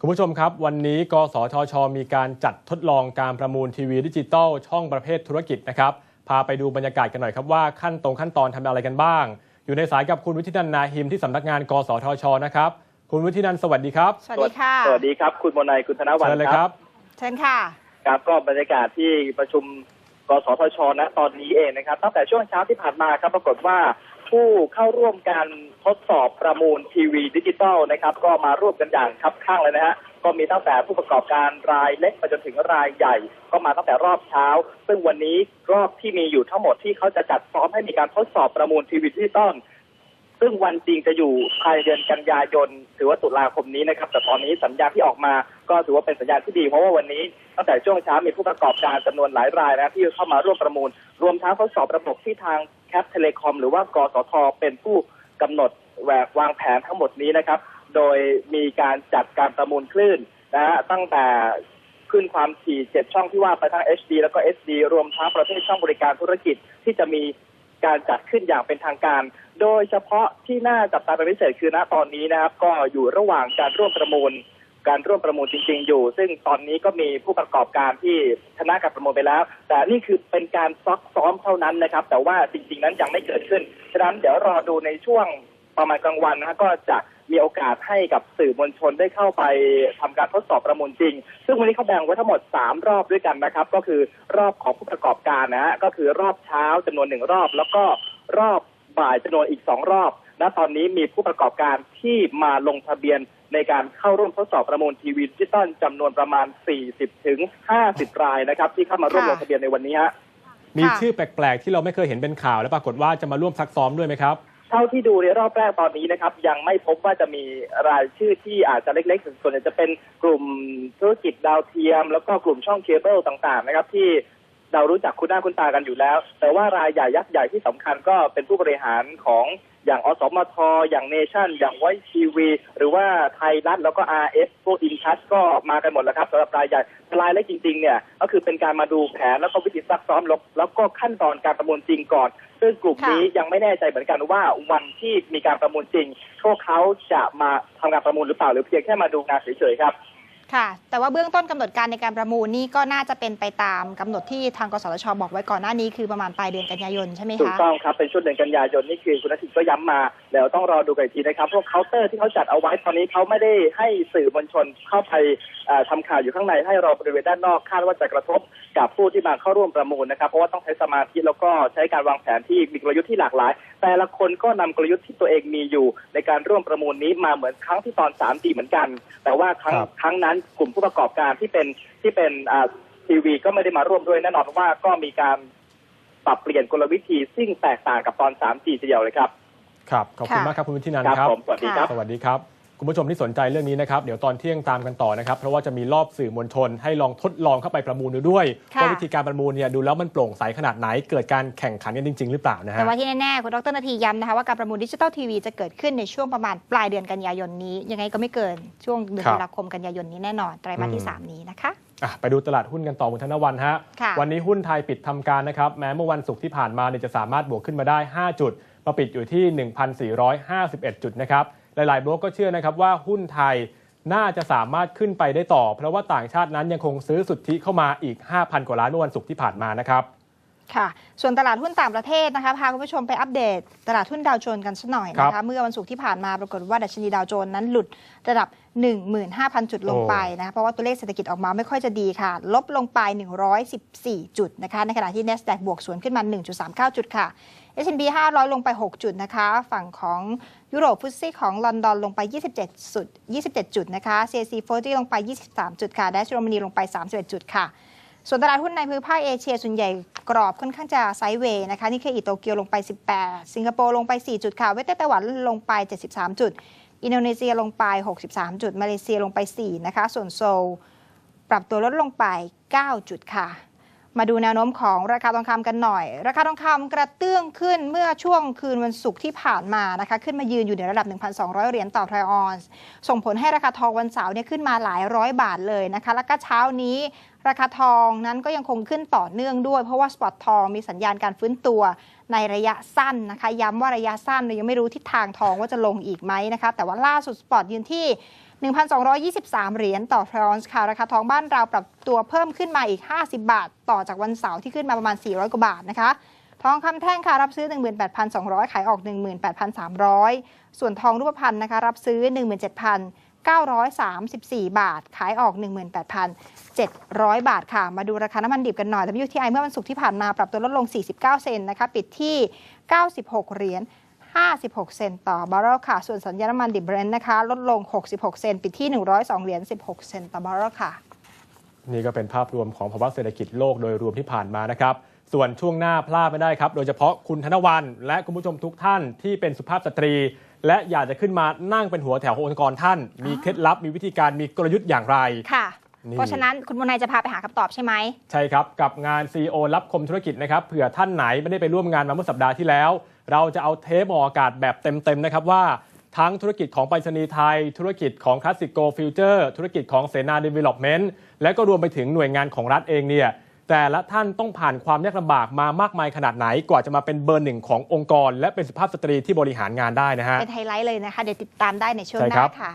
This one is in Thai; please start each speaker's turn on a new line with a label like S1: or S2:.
S1: คุณผู้ชมครับ วันนี้กสทช มีการจัดทดลองการประมูลทีวีดิจิตอลช่องประเภทธุรกิจนะครับ พาไปดูบรรยากาศกันหน่อยครับว่าขั้นตรงขั้นตอนทำอะไรกันบ้าง อยู่ในสายกับคุณวิทินันท์นาหิมที่สำนักงานกสทชนะครับ คุณวิทินันท์สวัสดีครับ
S2: สวัสดีค่ะ
S3: สวัสดีครับ คุณโมนายคุณธนวั
S1: เชิ
S3: น
S1: ญเลย
S3: ค
S1: ค
S3: รั
S1: รั
S3: บบ
S2: เชิญค่ะ
S3: ครับก็บรรยากาศที่ประชุมกสทช ณ ตอนนี้เองนะครับ ตั้งแต่ช่วงเช้าที่ผ่านมาครับปรากฏว่า ผู้เข้าร่วมการทดสอบประมูลทีวีดิจิตอลนะครับ ก็มาร่วมกันอย่างคับข้างเลยนะฮะก็มีตั้งแต่ผู้ประกอบการรายเล็กไปจนถึงรายใหญ่ ก็มาตั้งแต่รอบเช้า ซึ่งวันนี้รอบที่มีอยู่ทั้งหมดที่เขาจะจัดซ้อมให้มีการทดสอบประมูลทีวีดิจิตอลซึ่งวันจริงจะอยู่ภายเดือนกันยายนถือว่าตุลาคมนี้นะครับ แต่ตอนนี้สัญญาณที่ออกมาก็ถือว่าเป็นสัญญาณที่ดี เพราะว่าวันนี้ตั้งแต่ช่วงเช้ามีผู้ประกอบการจำนวนหลายรายนะที่เข้ามาร่วมประมูล รวมทั้งทดสอบระบบที่ทาง แคปเทเลคอม หรือว่ากสทเป็นผู้กำหนดแหวกวางแผนทั้งหมดนี้นะครับ โดยมีการจัดการประมูลคลื่นนะฮะตั้งแต่ขึ้นความถี่เจ็ดช่องที่ว่าไปทั้ง HD แล้วก็ SD รวมทั้งประเภทช่องบริการธุรกิจที่จะมีการจัดขึ้นอย่างเป็นทางการ โดยเฉพาะที่น่าจับตาเป็นพิเศษคือณตอนนี้นะครับ ก็อยู่ระหว่างการร่วมประมูล การร่วมประมูลจริง ๆ อยู่ ซึ่งตอนนี้ก็มีผู้ประกอบการที่ชนะการประมูลไปแล้ว แต่นี่คือเป็นการซักซ้อมเท่านั้นนะครับ แต่ว่าจริง ๆ นั้นยังไม่เกิดขึ้นฉะนั้นเดี๋ยวรอดูในช่วงประมาณกลางวันนะก็จะมีโอกาสให้กับสื่อมวลชนได้เข้าไปทำการทดสอบประมูลจริง ซึ่งวันนี้เขาแบ่งไว้ทั้งหมด 3 รอบด้วยกันนะครับ ก็คือรอบของผู้ประกอบการนะฮะก็คือรอบเช้าจำนวนหนึ่งรอบ แล้วก็รอบบ่ายจำนวนอีกสองรอบ ณ ตอนนี้มีผู้ประกอบการที่มาลงทะเบียน ในการเข้าร่วมทดสอบประมูลทีวีดิจิตอลจำนวนประมาณ 40ถึง50 รายนะครับที่เข้ามาร่วม
S2: ค่ะ
S3: ลงทะเบียนในวันนี้ฮะ
S1: มี
S2: ค่ะ
S1: ชื่อแปลกๆ ที่เราไม่เคยเห็นเป็นข่าวและปรากฏว่าจะมาร่วมซักซ้อมด้วยไหมครับ
S3: เท่าที่ดูในรอบแรกตอนนี้นะครับ ยังไม่พบว่าจะมีรายชื่อที่อาจจะเล็กๆส่วนใหญ่จะเป็นกลุ่มธุรกิจดาวเทียม แล้วก็กลุ่มช่องเคเบิลต่างๆ นะครับที่ เรารู้จักคุณหน้าคุณตากันอยู่แล้ว แต่ว่ารายใหญ่ยักษ์ใหญ่ที่สำคัญก็เป็นผู้บริหารของอย่างอสมทอย่างเนชั่น อย่างไวทีวี หรือว่าไทยรัฐแล้วก็ RS พวกอินทัชก็มากันหมดแล้วครับสำหรับรายใหญ่รายเล็กจริงๆเนี่ยก็คือเป็นการมาดูแผนแล้วก็วิธีซักซ้อมแล้วแล้วก็ขั้นตอนการประมูลจริงก่อน ซึ่งกลุ่มนี้ยังไม่แน่ใจเหมือนกันว่าวันที่มีการประมูลจริงพวกเขาจะมาทำการประมูลหรือเปล่าหรือเพียงแค่มาดูงานเฉยๆครับ
S2: ค่ะ แต่ว่าเบื้องต้นกำหนดการในการประมูลนี่ก็น่าจะเป็นไปตามกำหนดที่ทางกสทชบอกไว้ก่อนหน้านี้คือประมาณปลายเดือนกันยายนใช่ไหม
S3: ถูก
S2: คะ
S3: ต้องครับเป็นช่วงเดือนกันยายนนี่คือคุณนัทิตก็ย้ำมาเดี๋ยวต้องรอดูกันอีกทีนะครับพวกเคาน์เตอร์ที่เขาจัดเอาไว้ตอนนี้เขาไม่ได้ให้สื่อมวลชนเข้าไปเอ่อทำข่าวอยู่ข้างในให้รอบริเวณด้านนอกคาดว่าจะกระทบกับผู้ที่มาเข้าร่วมประมูลนะครับเพราะว่าต้องใช้สมาธิแล้วก็ใช้การวางแผนที่มีกลยุทธ์ที่หลากหลาย แต่ละคนก็นำกลยุทธ์ที่ตัวเองมีอยู่ ในการร่วมประมูลนี้มาเหมือนครั้งที่ตอน 3D เหมือนกัน แต่ว่าครั้ง
S1: ครับ
S3: ครั้งนั้นกลุ่มผู้ประกอบการที่เป็นที่เป็นอ่าทีวีก็ไม่ได้มาร่วมด้วยแน่นอนว่าก็มีการปรับเปลี่ยนกลวิธีซึ่งแตกต่างกับตอน 3G ทีเดียวเลยครับ
S1: ครับ ขอบคุณ
S2: ค่ะ
S1: มากครับคุณวิทินัน
S3: ครั
S1: ท์ครับ
S3: ผมสวัสดีครับ
S1: สวัสดีครับ คุณผู้ชมที่สนใจเรื่องนี้นะครับ เดี๋ยวตอนเที่ยงตามกันต่อนะครับ เพราะว่าจะมีรอบสื่อมวลชน ให้ลองทดลองเข้าไปประมูลดูด้วย
S2: ค่ะ
S1: ว่าวิธีการประมูลเนี่ยดูแล้วมันโปร่งใสขนาดไหน เกิดการแข่งขันกันจริง ๆ หรือเปล่านะฮะ
S2: แต่ว่าที่แน่ๆคุณดรนาทีย้ำนะคะว่าการประมูลดิจิทัลทีวีจะเกิดขึ้นในช่วงประมาณปลายเดือนกันยายนนี้ ยังไงก็ไม่เกินช่วงเดือน
S1: ครับ
S2: ตุลาคมกันยายนนี้แน่นอนไตรมาสที่
S1: อืม
S2: สามนี้นะคะ
S1: อะไปดูตลาดหุ้นกันต่อคุณธนวันฮะ
S2: ค่ะ
S1: วันนี้หุ้นไทยปิดทำการนะครับแม้เมื่อวันศุกร์ที่ผ่านมาเนี่ยจะสามารถบวกขึ้นมาได้ 5 จุดมาปิดอยู่ที่ 1,451 จุดนะครับ หลายๆ โบรกก็เชื่อนะครับว่าหุ้นไทยน่าจะสามารถขึ้นไปได้ต่อ เพราะว่าต่างชาตินั้นยังคงซื้อสุทธิเข้ามาอีก 5,000 กว่าล้านเมื่อวันศุกร์ที่ผ่านมานะครับ
S2: ค่ะ ส่วนตลาดหุ้นต่างประเทศนะคะพาคุณผู้ชมไปอัปเดต ตลาดหุ้นดาวโจนส์กันสักหน่อยนะ
S1: ครั
S2: คะ
S1: บ
S2: เมื่อวันศุกร์ที่ผ่านมาปรากฏว่าดัชนีดาวโจนส์นั้นหลุดระดับ 15,000 จุดลงไปนะคะเพราะว่าตัวเลขเศรษฐกิจออกมาไม่ค่อยจะดีค่ะ ลบลงไป 114 จุดนะคะในขณะที่ NASDAQ บวกสวนขึ้นมา 1.39 จุดค่ะ S&P 500 ลงไป 6 จุดนะคะ ฝั่งของยุโรปฟุตซี่ของลอนดอนลงไป 27จุด27 จุดนะคะ CAC 40 ลงไป 23 จุดค่ะดัชโรมานีลงไป 31 จุดค่ะ ส่วนตลาดหุ้นในภูมิภาคเอเชียส่วนใหญ่ กรอบค่อนข้างจะไซด์เวย์นะคะนี่คืออิโตเกียวลงไป 18 สิงคโปร์ลงไป 4 จุดค่ะเวทไต้หวันลงไป 73 จุด อินโดนีเซียลงไป 63 จุด มาเลเซียลงไป 4 นะคะ ส่วนโซลปรับตัวลดลงไป 9 จุดค่ะ มาดูแนวโน้มของราคาทองคำกันหน่อย ราคาทองคำกระเตื้องขึ้นเมื่อช่วงคืนวันศุกร์ที่ผ่านมานะคะ ขึ้นมายืนอยู่ในระดับ 1,200 เหรียญต่อทรอออนซ์ส่งผลให้ราคาทองวันเสาร์เนี่ยขึ้นมาหลายร้อยบาทเลยนะคะ แล้วก็เช้านี้ราคาทองนั้นก็ยังคงขึ้นต่อเนื่องด้วย เพราะว่าสปอตทองมีสัญญาณการฟื้นตัวในระยะสั้นนะคะ ย้ำว่าระยะสั้นเรายังไม่รู้ทิศทางทองว่าจะลงอีกไหมนะคะ แต่ว่าล่าสุดสปอตยืนที่1,223 เหรียญต่อฟรอนซ์ค่ะ ราคาทองบ้านเราปรับตัวเพิ่มขึ้นมาอีก 50 บาท ต่อจากวันเสาร์ที่ขึ้นมาประมาณ 400 กว่าบาทนะคะ ทองคำแท่งค่ะ รับซื้อ 18,200 ขายออก 18,300 ส่วนทองรูปพรรณนะคะ รับซื้อ 1,934 บาท ขายออก 18,700 บาทค่ะ มาดูราคาน้ำมันดิบกันหน่อย WTI เมื่อวันศุกร์ที่ผ่านมาปรับตัวลดลง 49 เซนต์นะคะ ปิดที่ 96 เหรียญ56 เซนต์ต่อบาร์เรลค่ะ ส่วนสัญญาณน้ำมันดิบเบรนท์นะคะ ลดลง 66 เซนต์ปิดที่ 102 เหรียญ 16 เซนต์ต่อบาร์เรลค่ะ
S1: นี่ก็เป็นภาพรวมของภาวะเศรษฐกิจโลกโดยรวมที่ผ่านมานะครับ ส่วนช่วงหน้าพลาดไม่ได้ครับ โดยเฉพาะคุณธนวัน และคุณผู้ชมทุกท่านที่เป็นสุภาพสตรี และอยากจะขึ้นมานั่งเป็นหัวแถวขององค์กรท่าน มีเคล็ดลับมีวิธีการมีกลยุทธ์อย่างไร
S2: ค่ะ
S1: นี่
S2: เพราะฉะนั้นคุณมนายจะพาไปหาคำตอบใช่ไหม
S1: ใช่ครับ กับงาน CEO รับคมธุรกิจนะครับเผื่อท่านไหนไม่ได้ไปร่วมงานมาเมื่อสัปดาห์ที่แล้ว เราจะเอาเทปออกอากาศแบบเต็มๆนะครับว่าทั้งธุรกิจของไปรษณีย์ไทย ธุรกิจของคลาสสิโกฟิวเจอร์ธุรกิจของเสนา Development และก็รวมไปถึงหน่วยงานของรัฐเองเนี่ย แต่ละท่านต้องผ่านความยากลำบากมามากมายขนาดไหนกว่าจะมาเป็นเบอร์หนึ่งขององค์กร และเป็นสุภาพสตรีที่บริหารงานได้นะฮะ
S2: เป็นไฮไลท์เลยนะคะ เดี๋ยวติดตามได้ในช่วงหน้าค่ะ